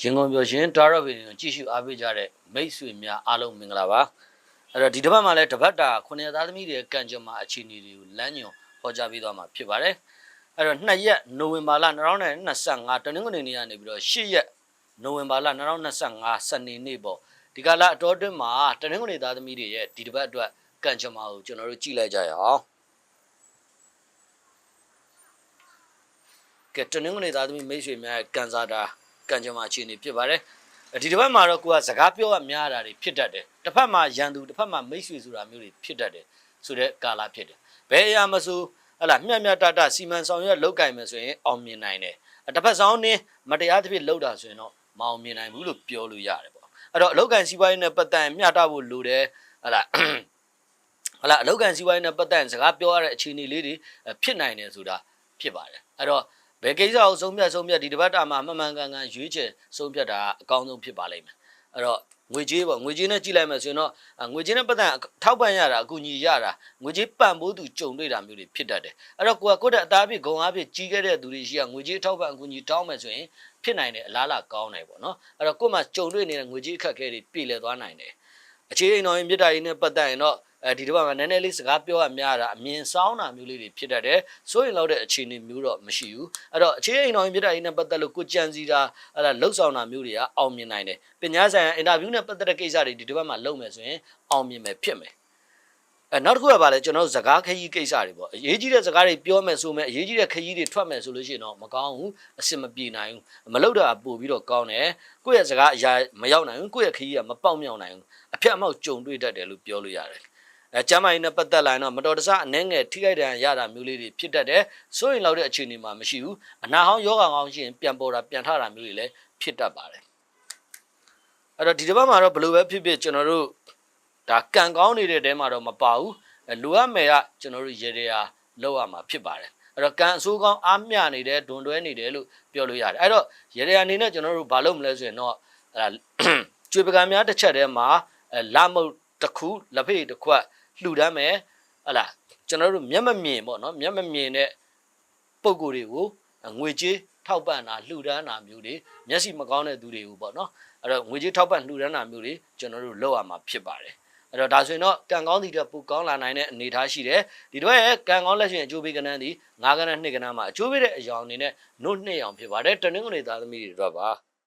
ရင်ကုန်ပြောရှင်တာရော့ဗီဒီယိုကြည့်ရှုအားပေးကြတဲ့မိတ်ဆွေများအားလုံးမင်္ဂလာပါအဲ့တော့ဒီတစ်ပတ်မှာလည်းတစ်ပတ်တာခုနှစ်သားသမီးတွေရဲ့ကံကြမ္မာအခြေအနေတွေကိုလမ်းညွန်ဟောကြားပေးသွားမှာဖြစ်ပါတယ်အဲ့တော့2ရက်နိုဝင်ဘာလ2025တနင်္ဂနွေနေ့ကနေပြီးတော့10ရက်နိုဝင်ဘာလ2025စနေနေ့ပေါ့ဒီကလာအတော်အတွင်းမှာတနင်္ဂနွေသားသမီးတွေရဲ့ဒီတစ်ပတ်အတွက်ကံကြမ္မာကိုကျွန်တော်တို့ကြည့်လိုက်ကြရအောင်ကဲတနင်္ဂနွေသားသမီးမိတ်ဆွေများရဲ့ကံစားတာ ကံကြမ္မာအခြေအနေဖြစ်ပါတယ်ဒီတစ်ပတ်မှာတော့ကိုကစကားပြောရများတာတွေဖြစ်တတ်တယ်တစ်ဖက်မှာရန်သူတစ်ဖက်မှာမိတ်ဆွေဆိုတာမျိုးတွေဖြစ်တတ်တယ်ဆိုတဲ့ကာလဖြစ်တယ်ဘယ်အရာမဆိုဟလာမျက်မျက်တတစီမံဆောင်ရွက်လောက်ကင်မယ်ဆိုရင်အောင်မြင်နိုင်တယ်တစ်ဖက်ဆောင်နေမတရားတစ်ဖြစ်လောက်တာဆိုရင်တော့မအောင်မြင်နိုင်ဘူးလို့ပြောလို့ရတယ်ပေါ့အဲ့တော့အလောက်ကင်စီးပွားရေးနဲ့ပတ်သက်ရင်မျှတဖို့လိုတယ်ဟလာဟလာအလောက်ကန်စီးပွားရေးနဲ့ပတ်သက်ရင်စကားပြောရတဲ့အခြေအနေလေးတွေဖြစ်နိုင်တယ်ဆိုတာဖြစ်ပါတယ်အဲ့တော့ ဘယ်ကိစ္စကိုဆုံးဖြတ်ဆုံးဖြတ်ဒီတစ်ပတ်တာမှာမှန်မှန်ကန်ကန်ရွေးချယ်ဆုံးဖြတ်တာအကောင်းဆုံးဖြစ်ပါလိမ့်မယ်အဲ့တော့ငွေကြေးပေါ့ငွေကြေးနဲ့ကြည့်လိုက်မယ်ဆိုရင်တော့ငွေကြေးနဲ့ပတ်သက်ထောက်ပံ့ရတာအကူအညီရတာငွေကြေးပံ့ပိုးသူကြုံတွေ့တာမျိုးတွေဖြစ်တတ်တယ်အဲ့တော့ကိုကကိုယ့်တဲ့အသားအဖြစ်ဂုံအားဖြင့်ကြီးခဲ့တဲ့သူတွေရှိကငွေကြေးထောက်ပံ့အကူအညီတောင်းမယ်ဆိုရင်ဖြစ်နိုင်တယ်အလားအလာကောင်းတယ်ပေါ့နော်အဲ့တော့ကိုယ့်မှာကြုံတွေ့နေတဲ့ငွေကြေးအခက်အခဲတွေပြည်လည်သွားနိုင်တယ်အခြေအိမ်တော်ရင်မြစ်တာရင်နဲ့ပတ်သက်ရင်တော့ အဲဒီတစ်ပတ်မှာနည်းနည်းလေးစကားပြောရများတာအမြင်ဆောင်တာမျိုးလေးတွေဖြစ်တတ်တယ်ဆိုရင်တော့တဲ့အခြေအနေမျိုးတော့မရှိဘူးအဲ့တော့အခြေအိမ်တော်ရင်မြစ်တာရင်နဲ့ပတ်သက်လို့ကိုကြံစီတာအဲ့ဒါလှုပ်ဆောင်တာမျိုးတွေကအောင်မြင်နိုင်တယ်ပညာဆိုင်ရာအင်တာဗျူးနဲ့ပတ်သက်တဲ့ကိစ္စတွေဒီတစ်ပတ်မှာလုပ်မယ်ဆိုရင်အောင်မြင်မယ်ဖြစ်မယ်အဲနောက်တစ်ခုကပါလဲကျွန်တော်တို့စကားခရီးကိစ္စတွေပေါ့အရေးကြီးတဲ့စကားတွေပြောမယ်ဆိုမယ်အရေးကြီးတဲ့ခရီးတွေထွက်မယ်ဆိုလို့ရှိရင်တော့မကောင်းဘူးအဆင်မပြေနိုင်ဘူးမလုပ်တာပို့ပြီးတော့ကောင်းတယ်ကိုယ့်ရဲ့စကားအရာမရောက်နိုင်ဘူးကိုယ့်ရဲ့ခရီးကမပေါက်မြောက်နိုင်ဘူးအဖြတ်အမောက်ကြုံတွေ့တတ်တယ်လို့ပြောလို့ရတယ် အဲကျမ်းမာရေးနဲ့ပတ်သက်လာရင်တော့မတော်တဆအနှဲငယ်ထိခိုက်ဒဏ်ရာရတာမျိုးလေးတွေဖြစ်တတ်တယ်ဆိုရင်လောက်တဲ့အခြေအနေမှာမရှိဘူးအနာဟောင်းယောဂကောင်းရှိရင်ပြန်ပေါ်တာပြန်ထတာမျိုးတွေလည်းဖြစ်တတ်ပါတယ်အဲ့တော့ဒီတစ်ပတ်မှာတော့ဘယ်လိုပဲဖြစ်ဖြစ်ကျွန်တော်တို့ဒါကံကောင်းနေတဲ့တဲမှာတော့မပါဘူးလိုအပ်မယ်ကကျွန်တော်တို့ရေရေရာလောက်ရမှာဖြစ်ပါတယ်အဲ့တော့ကံအဆိုးကောင်းအားမျှနေတယ်ဒွန်တွဲနေတယ်လို့ပြောလို့ရတယ်အဲ့တော့ရေရေရာအနေနဲ့ကျွန်တော်တို့ဘာလုပ်မလဲဆိုရင်တော့အဲ့ဒါကျွေပကံများတစ်ချက်တည်းမှာလာမုတ်တစ်ခုလက်ဖေးတစ်ခွက် လှူဒန်းမယ်ဟလာကျွန်တော်တို့မျက်မမြင်ပေါ့နော်မျက်မမြင်တဲ့ပုံကိုယ်တွေကိုငွေကြေးထောက်ပံ့တာလှူဒန်းတာမျိုးတွေမျက်စိမကောင်းတဲ့သူတွေကိုပေါ့နော်အဲ့တော့ငွေကြေးထောက်ပံ့လှူဒန်းတာမျိုးတွေကျွန်တော်တို့လုပ်ရမှာဖြစ်ပါတယ်အဲ့တော့ဒါဆိုရင်တော့ကံကောင်းစီတဲ့ပူကောင်းလာနိုင်တဲ့အနေအထားရှိတယ်ဒီတော့ရဲ့ကံကောင်းလက်ရှင်အကျိုးပေးကဏ္ဍဒီ၅ကဏ္ဍ၂ကဏ္ဍမှာအကျိုးပေးတဲ့အယောင်အနေနဲ့နှုတ်နှစ်အောင်ဖြစ်ပါတယ်တနင်္ဂနွေသားသမီးတွေတော့ပါ